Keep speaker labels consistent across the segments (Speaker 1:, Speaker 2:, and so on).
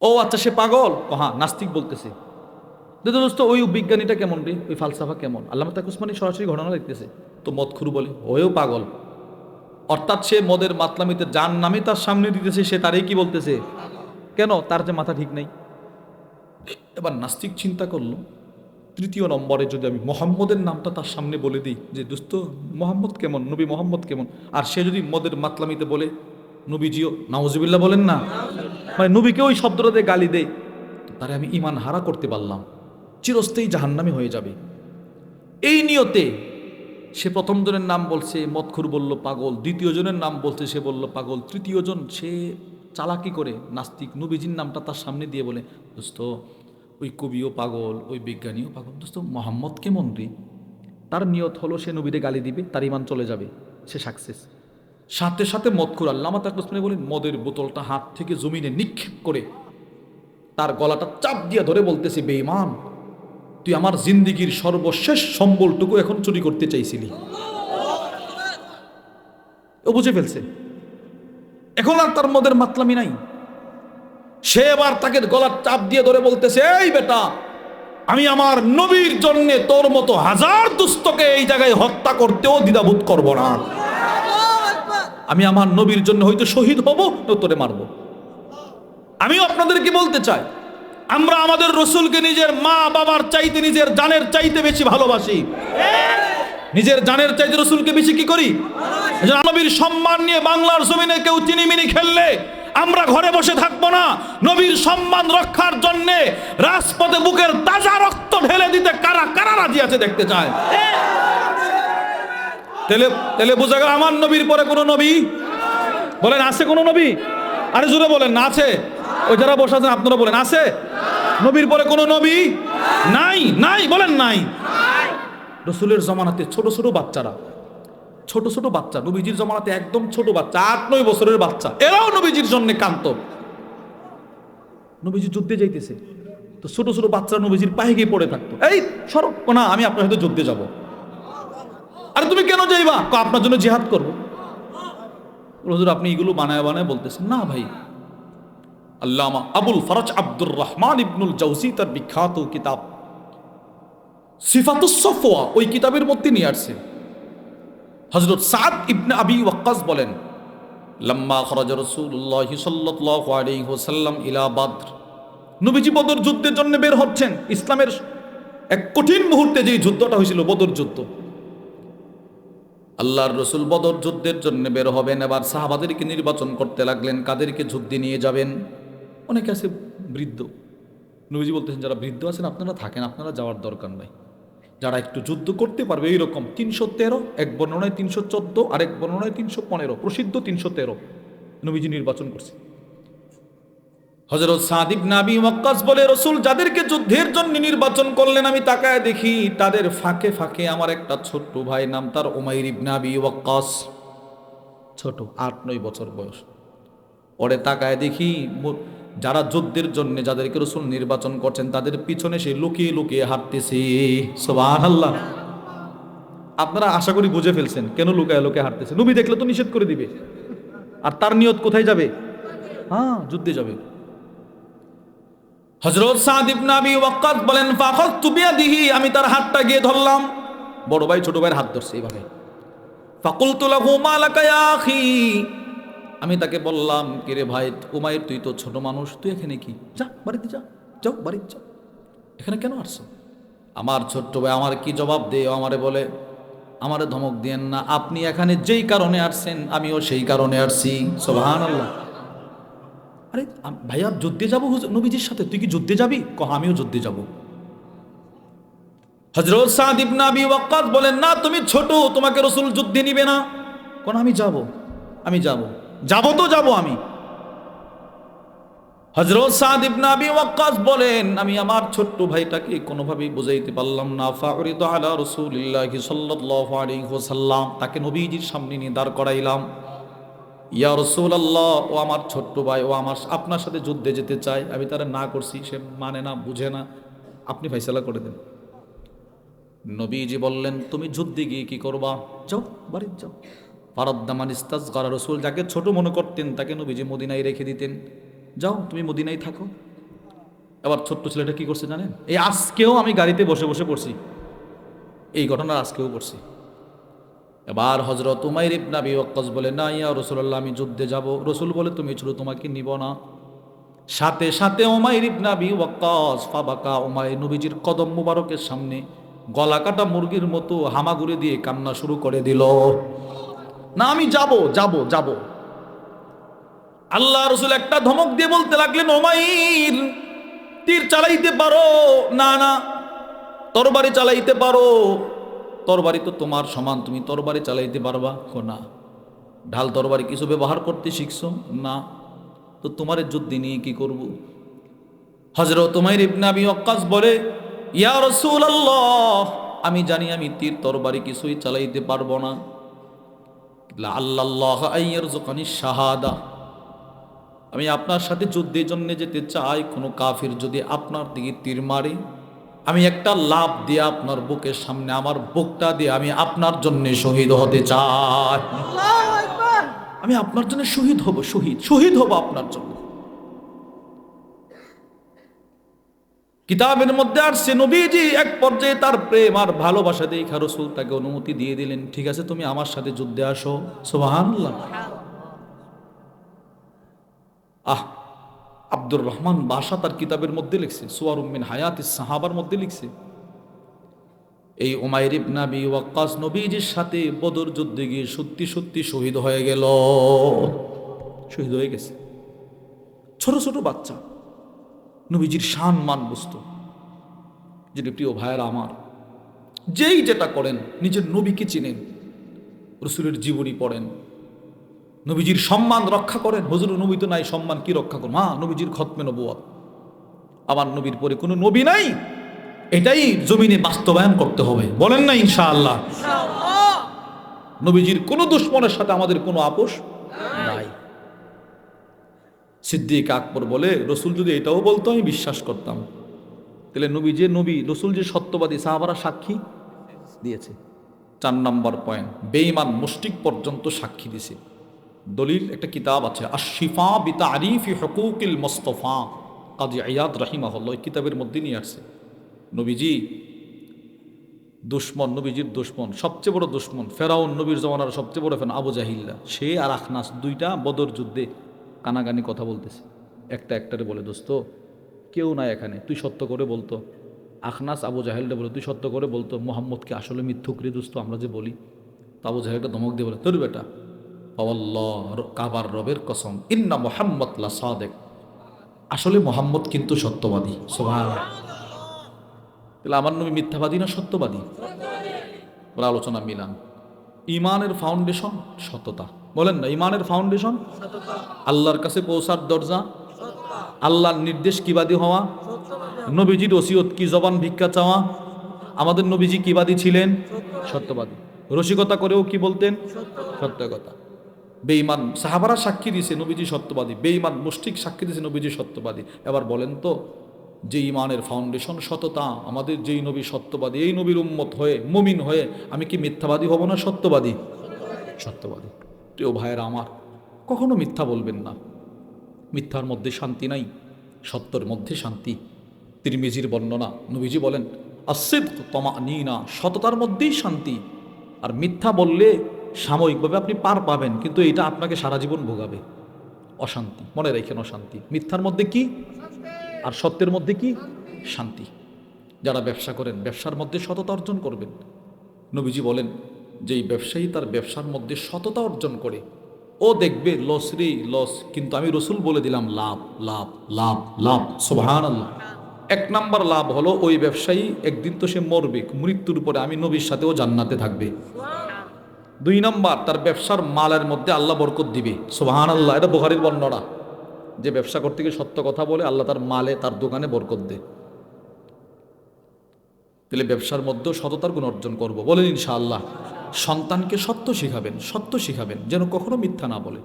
Speaker 1: ও আচ্ছা সে পাগল। ও হ্যাঁ নাস্তিক বলতেছে। দেখো দোস্ত, ওই বিজ্ঞানীটা কেমন রে? ওই ফালসাফা কেমন? আল্লাহ তাক উসমানি সরাসরি ঘটনা দেখতেছে। তো মদ খুরু বলে, ওয়েও পাগল। অর্থাৎ সে মদের মাতলামিতে যার নামে তার সামনে দিতেছে, সে তারই কি বলতেছে? কেন? তার যে মাথা ঠিক নাই। এবার নাস্তিক চিন্তা করল, তৃতীয় নম্বরে যদি আমি মোহাম্মদের নামটা তার সামনে বলে দিই, যে দোস্ত, মোহাম্মদ কেমন? নবী মোহাম্মদ কেমন? আর সে যদি মদের মাতলামিতে বলে নবীজিও নাওজিবিল্লা বলেন না? মানে নবীকে ওই শব্দটা দিয়ে গালি দেয়। তারে আমি ইমান হারা করতে পারলাম। চিরস্থায়ী জাহান্নামি হয়ে যাবে। এই নিয়তে সে প্রথম জনের নাম বলছে মৎখুর বলল পাগল, দ্বিতীয় জনের নাম বলছে সে বলল পাগল, তৃতীয় জন সে চালাকি করে নাস্তিক নবীজির নামটা তার সামনে দিয়ে বলে, দোস্ত, ওই কবিও পাগল, ওই বিজ্ঞানীও পাগল, দোস্ত, মোহাম্মদ কেমন রে? তার নিয়ত হলো সে নবীরে গালি দিবে, তার ইমান চলে যাবে, সে সাকসেস সাথে সাথে মদ খুর আল্লাহ তাকসমানে বলেন, মদের বোতলটা হাত থেকে জমিনে নিক্ষেপ করে তার গলাটা চাপ দিয়ে ধরে বলতেছে, বেঈমান, তুই আমার জিন্দিগির সর্বশেষ সম্বলটুকু এখন চুরি করতে চাইছিলি। ও বুঝে ফেলছে। এখন আর তার মদের মাতলামি নাই। সে এবার তাকে গলার চাপ দিয়ে ধরে বলতেছে, এই বেটা, আমি আমার নবীর জন্যে তোর মতো হাজার দুস্থকে এই জায়গায় হত্যা করতেও দ্বিধাবোধ করব না। আমি আমার নবীর জন্য হয়তো শহীদ হব তোরে মারব। আমিও আপনাদেরকে বলতে চাই, আমরা আমাদের রসুলকে নিজের মা বাবার চাইতে, নিজের জানের চাইতে বেশি ভালোবাসি। নিজের জানের চাইতে রসুলকে বেশি কি করি? নবীর সম্মান নিয়ে বাংলার জমিনে কেউ চিনিমিনি খেললে আমরা ঘরে বসে থাকব না। নবীর সম্মান রক্ষার জন্যে রাজপথে বুকের তাজা রক্ত ঢেলে দিতে কারা কারা রাজি আছে দেখতে চায়? তেলে তেলে বোঝা গেল আমার নবীর পরে কোনো নবী? বলেন, আছে কোনো নবী? আরে জুড়ে বলেন, না আছে? ওই যারা বসে আছেন, আপনারা বলেন, আছে? নবীর পরে কোনো নবী? নাই নাই, বলেন নাই। রসুলের জমানাতে ছোট ছোট বাচ্চারা, ছোট ছোট বাচ্চা, নবীজির জমানাতে একদম ছোট বাচ্চা, আট নয় বছরের বাচ্চা, এরাও নবীজির জন্য কান্ত নবীজি যুদ্ধে যাইতেছে, তো ছোট ছোট বাচ্চারা নবীজির পায়ে গিয়ে পড়ে থাকতো। এই সরব না, আমি আপনার সাথে যুদ্ধে যাব। আরে তুমি কেন যাইবা? আপনার জন্য জিহাদ করব। হুজুর, আপনি এগুলো বানায় বানায় বলতেছেন। না ভাই। আল্লামা আবুল ফরাজ আব্দুর রহমান ইবনুল জৌসি তার বিখ্যাত কিতাব সিফাতুসফোয়া ওই কিতাবের মধ্যে নিয়ে আসছে। হজরত সাদ ইবনে আবি ওয়াক্কাস বলেন, লম্মা খরজ রসুল্লাহ সাল্লাল্লাহু আলাইহি ইলা বাদ্র। নবীজি বদর যুদ্ধের জন্য বের হচ্ছেন। ইসলামের এক কঠিন মুহূর্তে যে যুদ্ধটা হয়েছিল, বদর যুদ্ধ। আল্লাহর রসুল বদর যুদ্ধের জন্য বের হবেন, এবার সাহাবাদেরকে নির্বাচন করতে লাগলেন, কাদেরকে যুদ্ধে নিয়ে যাবেন? অনেকে আছে বৃদ্ধ। নবীজি বলতেছেন, যারা বৃদ্ধ আছেন, আপনারা থাকেন, আপনারা যাওয়ার দরকার নাই। যারা একটু যুদ্ধ করতে পারবে, এইরকম তিনশো তেরো, এক বর্ণনায় তিনশো চোদ্দ আর এক বর্ণনায় তিনশো পনেরো, প্রসিদ্ধ তিনশো তেরো। নবীজি নির্বাচন করছে। হজরত সাদিব নাবি ওয়াক্কাস বলে, রসুল যাদেরকে যুদ্ধের জন্য নির্বাচন করলেন, আমি তাকায় দেখি তাদের ফাঁকে ফাঁকে আমার একটা ছোট্ট ভাই নাম তার ওমাইর ইবনে আবি ওয়াক্কাস। ছোট, আট, নয় বছর বয়স। পরে তাকায় দেখি যারা যুদ্ধের জন্য যাদেরকে রসুল নির্বাচন করছেন, তাদের পিছনে সে লুকিয়ে লুকিয়ে হাঁটতেছে। সোবাহ আল্লাহ আপনারা আশা করি বুঝে ফেলছেন কেন লুকায় লুকিয়ে হাঁটতেছে। নবী দেখলে তো নিষেধ করে দিবে। আর তার নিয়ত কোথায় যাবে? হ্যাঁ যুদ্ধে যাবে। হজরত সাদ ইবনে আবি ওয়াক্কাস বলেন ফাখাযতু বিয়াদিহি আমি তার হাতটা গিয়ে ধরলাম। বড় ভাই, ছোট ভাইয়ের হাত ধরছে এইভাবে। ফাকুল লাকা ইয়া আমি তাকে বললাম কিরে ভাই, উমাইর, তুই তো ছোট মানুষ, তুই এখানে কি? যা, বাড়িতে যা, যাও, বাড়িতে যাও এখানে কেন আসছো? আমার ছোট্ট ভাই, আমার কি জবাব দে? আমারে বলে, আমারে ধমক দিয়েন না, আপনি এখানে যেই কারণে আসছেন, আমিও সেই কারণে আসছি। সুবহানাল্লাহ। আরে ভাইয়া যুদ্ধে যাব নবীজির সাথে? তুই কি যুদ্ধে যাবি? কহ, আমিও যুদ্ধে যাব। হজরত সাদ ইবনে আবি ওয়াক্কাস বলেন, না, তুমি ছোট, তোমাকে রসুল যুদ্ধে নিবে না। কোন আমি যাব আমি যাব। যাব তো যাব আমি। হজরত সাদ ইবনে আবি বলেন, আমি আমার ছোট্ট ভাইটাকে কোনোভাবেই বুঝাইতে পারলাম না। ফাউরিদু আলা রাসূলিল্লাহি সাল্লাল্লাহু আলাইহি ওয়াসাল্লাম। তাকে নবীজির সামনে নিয়ে দাঁড় করাইলাম। ইয়া রসুল আল্লাহ ও আমার ছোট্ট ভাই, ও আমার, আপনার সাথে যুদ্ধে যেতে চাই। আমি তারা না করছি, সে মানে না, বুঝে না। আপনি ফাইসালা করে দেন। নবীজি বললেন, তুমি যুদ্ধে গিয়ে কি করবা? যাও বাড়ির যাও। ফারদ্দামান ইস্তাজ করা রসুল, যাকে ছোট মনে করতেন, তাকে নবীজি মদিনায় রেখে দিতেন। যাও, তুমি মদিনায় থাকো। এবার ছোট্ট ছেলেটা কি করছে জানেন? এই আজকেও আমি গাড়িতে বসে বসে পড়ছি। এই ঘটনা আজকেও পড়ছি। এবার হজরত উমাইর ইবনাবি ওয়াক্কাস বলে, না ইয়া রসুল্লাহ আমি যুদ্ধে যাব। রসুল বলে, তুমি ছিল তোমাকে নিব না। সাথে সাথে ওমাইর ইবনাবি ওয়াক্কাস, ফাবাকা ওমাই নবীজির কদম মুবারকের সামনে গলা কাটা মুরগির মতো হামাগুড়ি দিয়ে কান্না শুরু করে দিল। না, আমি যাব যাব যাব। আল্লাহ রসুল একটা ধমক দিয়ে বলতে লাগলেন ওমাইর তীর চালাইতে পারো। না না, তরবারি চালাইতে পারো। তরবারি তো তোমার সমান, তুমি তরবারি চালাইতে পারবা? কো না। ঢাল তরবারি কিছু ব্যবহার করতে শিখছো? না। তো তোমার যুদ্ধ নিয়ে কি করব? হজরত তোমার ইবনাবি অক্কাস বলে, ইয়া রসুল আল্লাহ আমি জানি আমি তীর তরবারি কিছুই চালাইতে পারব না। আল্লাহ আইয়ার শাহাদা। আমি আপনার সাথে যুদ্ধের জন্য যেতে চাই, কোনো কাফির যদি আপনার দিকে তীর মারে আমি একটা লাভ দিয়ে আপনার বুকের সামনে আমার বুকটা দিয়ে আমি আপনার জন্য শহীদ হতে চাই। আমি আপনার জন্য শহীদ হব শহীদ শহীদ হব আপনার জন্য। কিতাবের মধ্যে আর সে নবীজি এক পর্যায়ে তার প্রেম আর ভালোবাসা দেখা রসুল তাকে অনুমতি দিয়ে দিলেন ঠিক আছে তুমি আমার সাথে যুদ্ধে আসো। সোহান্লাহ আহ আব্দুর রহমান বাসা তার কিতাবের মধ্যে লিখছে সুয়ার উম্মিন হায়াত সাহাবার মধ্যে লিখছে। এই ওমাইর ইবনাবি ওয়াক্কাস নবীজির সাথে বদর যুদ্ধে গিয়ে সত্যি সত্যি শহীদ হয়ে গেল। শহীদ হয়ে গেছে। ছোট ছোট বাচ্চা, নবীজির শান মান বুঝত। যিনি প্রিয় ভাইয়েরা আমার, যেই যেটা করেন, নিজের নবীকে চিনেন, রসুলের জীবনী পড়েন নবীজির সম্মান রক্ষা করেন। হজুর নবী তো নাই সম্মান কি রক্ষা করেন মা নবীজির খতমে নবুয়াত আমার নবীর পরে কোনো নবী নাই। এটাই জমিনে বাস্তবায়ন করতে হবে। বলেন না ইনশাআল্লাহ। নবীজির কোনো দুশ্মনের সাথে আমাদের কোনো আপোষ নাই। সিদ্দিক আকবর বলে রসুল যদি এটাও বলতো আমি বিশ্বাস করতাম। তাহলে নবী যে নবী রসুল যে সত্যবাদী সাহাবারা সাক্ষী দিয়েছে। চার নম্বর পয়েন্ট বেঈমান মুষ্টিক পর্যন্ত সাক্ষী দিছে দলিল, একটা কিতাব আছে আশিফা বিতা আরিফি হকুকিল মোস্তফা। কাজী আয়াদ রাহিমাহল্লা ওই কিতাবের মধ্যে নিয়ে আসছে। নবীজি দুশ্মন, নবীজির দুশ্মন, সবচেয়ে বড় দুশ্মন, ফেরাউন নবীর জমানার সবচেয়ে বড় ফেন আবু জাহিল্লা, সে আর আখনাস দুইটা বদর যুদ্ধে কানাগানি কথা বলতেছে। একটা একটারে বলে, দোস্ত, কেউ নাই এখানে, তুই সত্য করে বলতো। আখনাস, আবু জাহেলটা বলে, তুই সত্য করে বলতো, মোহাম্মদকে আসলে মিথ্যুকরি দোস্ত, আমরা যে বলি। তো আবু জাহেলটা ধমক দিয়ে বলে, তোর বেটা কাবার রবের কসম, ইন্না মোহাম্মদ লা সাদেক। আসলে মোহাম্মদ কিন্তু সত্যবাদী সোভান তাহলে আমার নবী মিথ্যাবাদী না সত্যবাদী? বলে আলোচনা মিলান। ইমানের ফাউন্ডেশন সততা। বলেন না ইমানের ফাউন্ডেশন আল্লাহর কাছে পৌঁছার দরজা? আল্লাহর নির্দেশ কিবাদী হওয়া? নবীজির ওসিয়ত কি, জবান ভিক্ষা চাওয়া? আমাদের নবীজি কিবাদী ছিলেন? সত্যবাদী। রসিকতা করেও কি বলতেন? সত্য কথা। বেঈমান, সাহাবারা সাক্ষী দিয়েছে নবীজি সত্যবাদী, বেঈমান মুষ্টিক সাক্ষী দিছে নবীজি সত্যবাদী। এবার বলেন তো, যে ইমানের ফাউন্ডেশন সততা, আমাদের যেই নবী সত্যবাদী, এই নবীর উম্মত হয়ে, মুমিন হয়ে, আমি কি মিথ্যাবাদী হব না সত্যবাদী? সত্যবাদী। প্রিয় ভাইয়েরা আমার, কখনো মিথ্যা বলবেন না। মিথ্যার মধ্যে শান্তি নাই, সত্যর মধ্যে শান্তি। তিরমিজির বর্ণনা, নবীজি বলেন আসিদ তমা না সততার মধ্যেই শান্তি। আর মিথ্যা বললে সাময়িকভাবে আপনি পার পাবেন, কিন্তু এটা আপনাকে সারা জীবন ভোগাবে। অশান্তি, মনে রেখেন অশান্তি। মিথ্যার মধ্যে কি? আর সত্যের মধ্যে কি? শান্তি। যারা ব্যবসা করেন, ব্যবসার মধ্যে সততা অর্জন করবেন। নবীজি বলেন, যেই ব্যবসায়ী তার ব্যবসার মধ্যে সততা অর্জন করে, ও দেখবে লস রে লস, কিন্তু আমি রসুল বলে দিলাম, লাভ লাভ লাভ লাভ সোভান এক নাম্বার লাভ হলো, ওই ব্যবসায়ী একদিন তো সে মরবে, মৃত্যুর পরে আমি নবীর সাথেও জান্নাতে থাকবে। দুই নম্বর, তার ব্যবসার মালের মধ্যে আল্লাহ বরকত দিবে। সোহান আল্লাহ এটা বোহারির বর্ণনা। যে ব্যবসা করতে গিয়ে সত্য কথা বলে, আল্লাহ তার মালে, তার দোকানে বরকত দে তাহলে ব্যবসার মধ্যেও সততার গুণ অর্জন করব। বলেন ইনশাআল্লাহ, সন্তানকে সত্য শিখাবেন সত্য শিখাবেন, যেন কখনো মিথ্যা না বলে।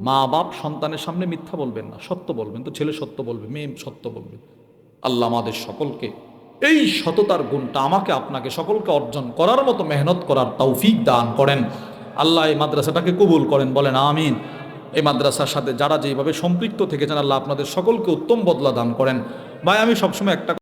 Speaker 1: মা বাপ সন্তানের সামনে মিথ্যা বলবেন না, সত্য বলবেন। তো ছেলে সত্য বলবে, মেয়ে সত্য বলবে। আল্লাহ আমাদের সকলকে এই সততার গুণটা আমাকে আপনাকে সকলকে অর্জন করার মতো মেহনত করার তৌফিক দান করেন। আল্লাহ এই মাদ্রাসাটাকে কবুল করেন, বলেন আমিন। এই মাদ্রাসার সাথে যারা যেভাবে সম্পৃক্ত থেকেছেন, আল্লাহ আপনাদের সকলকে উত্তম বদলা দান করেন। ভাই, আমি সবসময় একটা